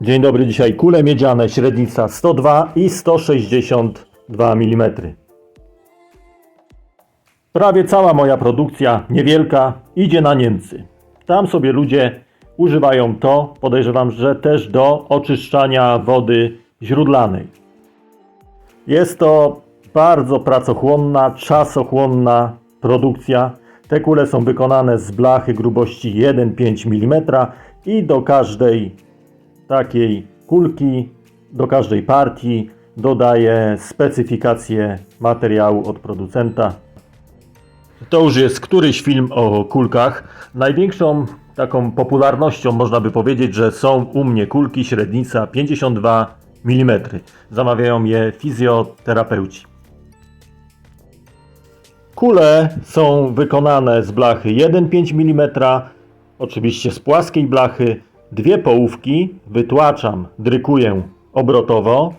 Dzień dobry, dzisiaj kule miedziane, średnica 102 i 162 mm. Prawie cała moja produkcja, niewielka, idzie na Niemcy. Tam sobie ludzie używają to, podejrzewam, że też do oczyszczania wody źródlanej. Jest to bardzo pracochłonna, czasochłonna produkcja. Te kule są wykonane z blachy grubości 1,5 mm i do każdej takiej kulki, do każdej partii dodaję specyfikację materiału od producenta. To już jest któryś film o kulkach. Największą taką popularnością można by powiedzieć, że są u mnie kulki średnica 52 mm. Zamawiają je fizjoterapeuci. Kule są wykonane z blachy 1,5 mm, oczywiście z płaskiej blachy. Dwie połówki wytłaczam, drykuję obrotowo,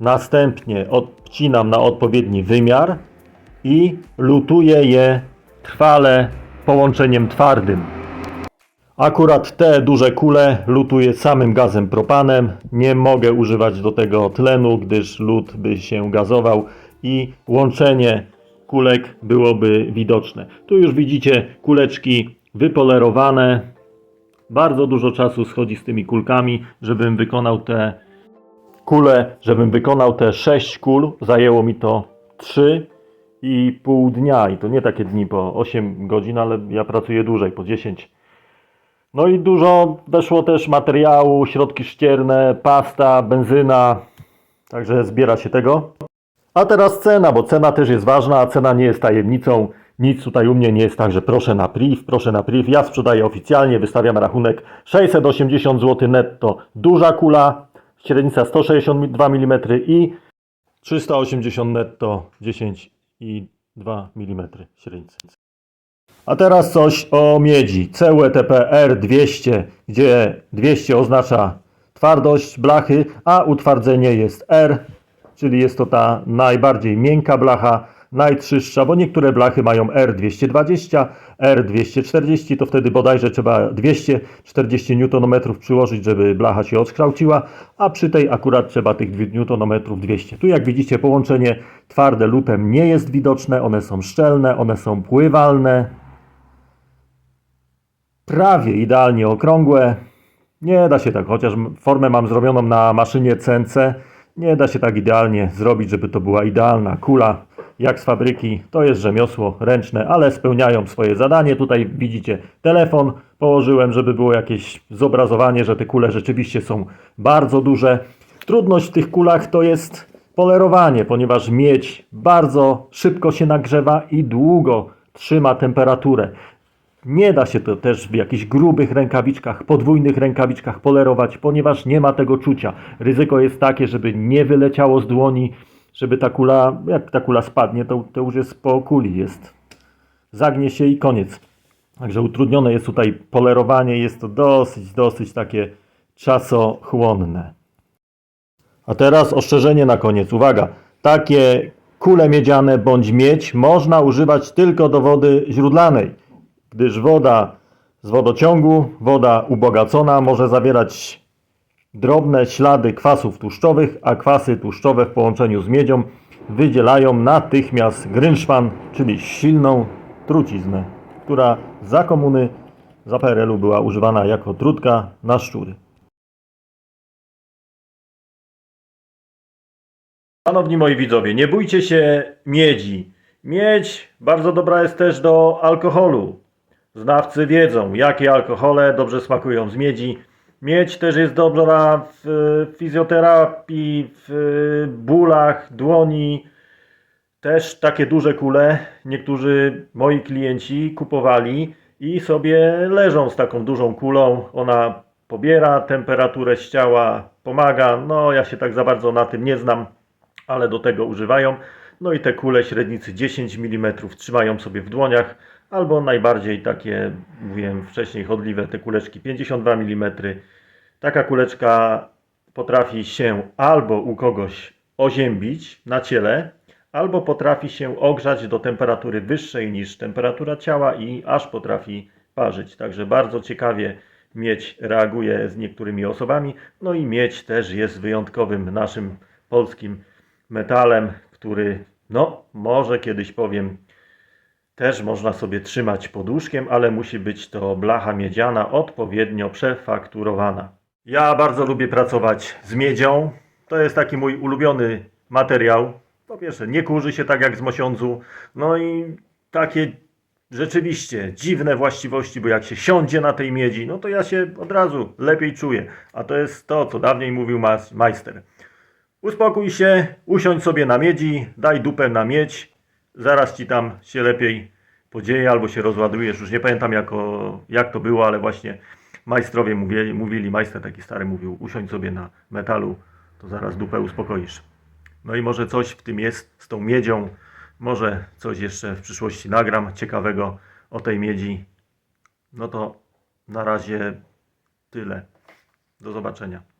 następnie odcinam na odpowiedni wymiar i lutuję je trwale połączeniem twardym. Akurat te duże kule lutuję samym gazem propanem. Nie mogę używać do tego tlenu, gdyż lód by się gazował i łączenie kulek byłoby widoczne. Tu już widzicie kuleczki wypolerowane. Bardzo dużo czasu schodzi z tymi kulkami, żebym wykonał te kule, żebym wykonał te 6 kul. Zajęło mi to 3 i pół dnia i to nie takie dni po 8 godzin, ale ja pracuję dłużej, po 10. No i dużo weszło też materiału, środki ścierne, pasta, benzyna, także zbiera się tego. A teraz cena, bo cena też jest ważna, a cena nie jest tajemnicą. Nic tutaj u mnie nie jest tak, że proszę na priv, proszę na priv. Ja sprzedaję oficjalnie, wystawiam rachunek 680 zł netto. Duża kula, średnica 162 mm i 380 netto 10,2 mm średnicy. A teraz coś o miedzi. CUETP R200, gdzie 200 oznacza twardość blachy, a utwardzenie jest R, czyli jest to ta najbardziej miękka blacha, najtrzystsza, bo niektóre blachy mają R220, R240, to wtedy bodajże trzeba 240 Nm przyłożyć, żeby blacha się odkształciła, a przy tej akurat trzeba tych Nm 200. Tu jak widzicie połączenie twarde lutem nie jest widoczne, one są szczelne, one są pływalne, prawie idealnie okrągłe. Nie da się tak, chociaż formę mam zrobioną na maszynie CNC, nie da się tak idealnie zrobić, żeby to była idealna kula, jak z fabryki. To jest rzemiosło ręczne, ale spełniają swoje zadanie. Tutaj widzicie telefon, położyłem, żeby było jakieś zobrazowanie, że te kule rzeczywiście są bardzo duże. Trudność w tych kulach to jest polerowanie, ponieważ miedź bardzo szybko się nagrzewa i długo trzyma temperaturę. Nie da się to też w jakichś grubych rękawiczkach, podwójnych rękawiczkach polerować, ponieważ nie ma tego czucia. Ryzyko jest takie, żeby nie wyleciało z dłoni, żeby ta kula, jak ta kula spadnie, to, to już jest po kuli, jest. Zagnie się i koniec. Także utrudnione jest tutaj polerowanie, jest to dosyć, dosyć takie czasochłonne. A teraz ostrzeżenie na koniec. Uwaga, takie kule miedziane bądź miedź można używać tylko do wody źródlanej gdyż woda z wodociągu, woda ubogacona może zawierać drobne ślady kwasów tłuszczowych, a kwasy tłuszczowe w połączeniu z miedzią wydzielają natychmiast grynszpan, czyli silną truciznę, która za komuny, za PRL-u była używana jako trutka na szczury. Szanowni moi widzowie, nie bójcie się miedzi. Miedź bardzo dobra jest też do alkoholu. Znawcy wiedzą, jakie alkohole dobrze smakują z miedzi. Miedź też jest dobra w fizjoterapii, w bólach dłoni. Też takie duże kule niektórzy moi klienci kupowali i sobie leżą z taką dużą kulą. Ona pobiera temperaturę z ciała, pomaga. No, ja się tak za bardzo na tym nie znam, ale do tego używają. No i te kule średnicy 10 mm trzymają sobie w dłoniach, albo najbardziej takie, mówiłem wcześniej, chodliwe te kuleczki 52 mm. Taka kuleczka potrafi się albo u kogoś oziębić na ciele, albo potrafi się ogrzać do temperatury wyższej niż temperatura ciała i aż potrafi parzyć. Także bardzo ciekawie miedź reaguje z niektórymi osobami. No i miedź też jest wyjątkowym naszym polskim metalem, który, no, może kiedyś powiem, też można sobie trzymać pod łóżkiem, ale musi być to blacha miedziana odpowiednio przefakturowana. Ja bardzo lubię pracować z miedzią. To jest taki mój ulubiony materiał. Po pierwsze, nie kurzy się tak jak z mosiądzu. No i takie rzeczywiście dziwne właściwości, bo jak się siądzie na tej miedzi, no to ja się od razu lepiej czuję. A to jest to, co dawniej mówił majster. Uspokój się, usiądź sobie na miedzi, daj dupę na miedź, zaraz ci tam się lepiej podzieje albo się rozładujesz. Już nie pamiętam jako, jak to było, ale właśnie majstrowie mówili, mówili, majster taki stary mówił, usiądź sobie na metalu, to zaraz dupę uspokoisz. No i może coś w tym jest z tą miedzią, może coś jeszcze w przyszłości nagram ciekawego o tej miedzi. No to na razie tyle. Do zobaczenia.